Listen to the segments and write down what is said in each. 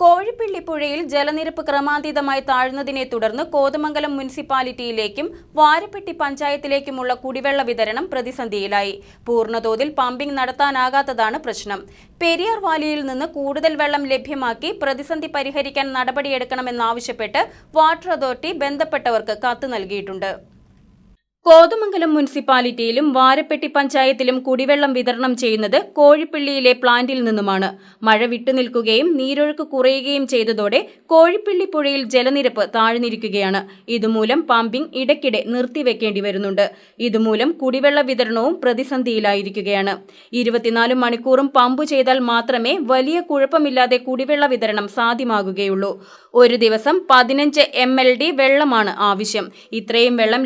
കോഴിപ്പിള്ളി പുഴയിൽ ജലനിരപ്പ് ക്രമാതീതമായി താഴ്ന്നതിനെ തുടർന്ന് കോതമംഗലം മുനിസിപ്പാലിറ്റിയിലേക്കും വാരപ്പെട്ടി പഞ്ചായത്തിലേക്കുമുള്ള കുടിവെള്ള വിതരണം പ്രതിസന്ധിയിലായി. പൂർണതോതിൽ പമ്പിംഗ് നടത്താനാകാത്തതാണ് പ്രശ്നം. പെരിയാർ വാലിയിൽ നിന്ന് കൂടുതൽ വെള്ളം ലഭ്യമാക്കി പ്രതിസന്ധി പരിഹരിക്കാൻ നടപടിയെടുക്കണമെന്നാവശ്യപ്പെട്ട് വാട്ടർ അതോറിറ്റി ബന്ധപ്പെട്ടവർക്ക് കത്ത് നൽകിയിട്ടുണ്ട്. കോതമംഗലം മുനിസിപ്പാലിറ്റിയിലും വാരപ്പെട്ടി പഞ്ചായത്തിലും കുടിവെള്ളം വിതരണം ചെയ്യുന്നത് കോഴിപ്പള്ളിയിലെ പ്ലാന്റിൽ നിന്നുമാണ്. മഴ വിട്ടുനിൽക്കുകയും നീരൊഴുക്ക് കുറയുകയും ചെയ്തതോടെ കോഴിപ്പള്ളി പുഴയിൽ ജലനിരപ്പ് താഴ്ന്നിരിക്കുകയാണ്. ഇതുമൂലം പമ്പിംഗ് ഇടയ്ക്കിടെ നിർത്തിവെക്കേണ്ടി വരുന്നുണ്ട്. ഇതുമൂലം കുടിവെള്ള വിതരണവും പ്രതിസന്ധിയിലായിരിക്കുകയാണ്. ഇരുപത്തിനാല് മണിക്കൂറും പമ്പ് ചെയ്താൽ മാത്രമേ വലിയ കുഴപ്പമില്ലാതെ കുടിവെള്ള വിതരണം സാധ്യമാകുകയുള്ളൂ. ഒരു ദിവസം പതിനഞ്ച് എം വെള്ളമാണ് ആവശ്യം. ഇത്രയും വെള്ളം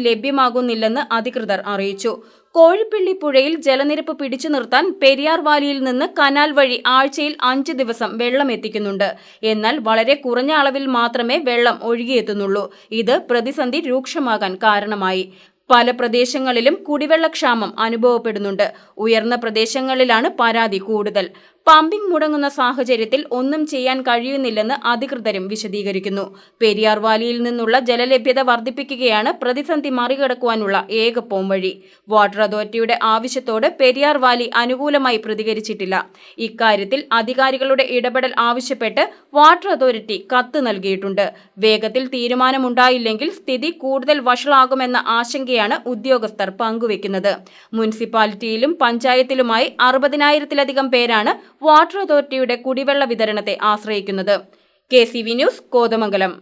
ലഭ്യമാകുന്നില്ലെന്ന് അധികൃതർ അറിയിച്ചു. കോഴിപ്പള്ളി പുഴയിൽ ജലനിരപ്പ് പിടിച്ചു നിർത്താൻ പെരിയാർ വാലിയിൽ നിന്ന് കനാൽ വഴി ആഴ്ചയിൽ അഞ്ച് ദിവസം വെള്ളം എത്തിക്കുന്നുണ്ട്. എന്നാൽ വളരെ കുറഞ്ഞ അളവിൽ മാത്രമേ വെള്ളം ഒഴുകിയെത്തുന്നുള്ളൂ. ഇത് പ്രതിസന്ധി രൂക്ഷമാകാൻ കാരണമായി. പല പ്രദേശങ്ങളിലും കുടിവെള്ളക്ഷാമം അനുഭവപ്പെടുന്നുണ്ട്. ഉയർന്ന പ്രദേശങ്ങളിലാണ് പരാതി കൂടുതൽ. പമ്പിംഗ് മുടങ്ങുന്ന സാഹചര്യത്തിൽ ഒന്നും ചെയ്യാൻ കഴിയുന്നില്ലെന്ന് അധികൃതരും വിശദീകരിക്കുന്നു. പെരിയാർ വാലിയിൽ നിന്നുള്ള ജലലഭ്യത വർദ്ധിപ്പിക്കുകയാണ് പ്രതിസന്ധി മറികടക്കുവാനുള്ള ഏക പോംവഴി. വാട്ടർ അതോറിറ്റിയുടെ ആവശ്യത്തോട് പെരിയാർ വാലി അനുകൂലമായി പ്രതികരിച്ചിട്ടില്ല. ഇക്കാര്യത്തിൽ അധികാരികളുടെ ഇടപെടൽ ആവശ്യപ്പെട്ട് വാട്ടർ അതോറിറ്റി കത്ത് നൽകിയിട്ടുണ്ട്. വേഗത്തിൽ തീരുമാനമുണ്ടായില്ലെങ്കിൽ സ്ഥിതി കൂടുതൽ വഷളാകുമെന്ന ആശങ്കയാണ് ഉദ്യോഗസ്ഥർ പങ്കുവെക്കുന്നത് മുനിസിപ്പാലിറ്റിയിലും പഞ്ചായത്തിലുമായി അറുപതിനായിരത്തിലധികം പേരാണ് വാട്ടർ അതോറിറ്റിയുടെ കുടിവെള്ള വിതരണത്തെ ആശ്രയിക്കുന്നത്. K C V news Kothamangalam.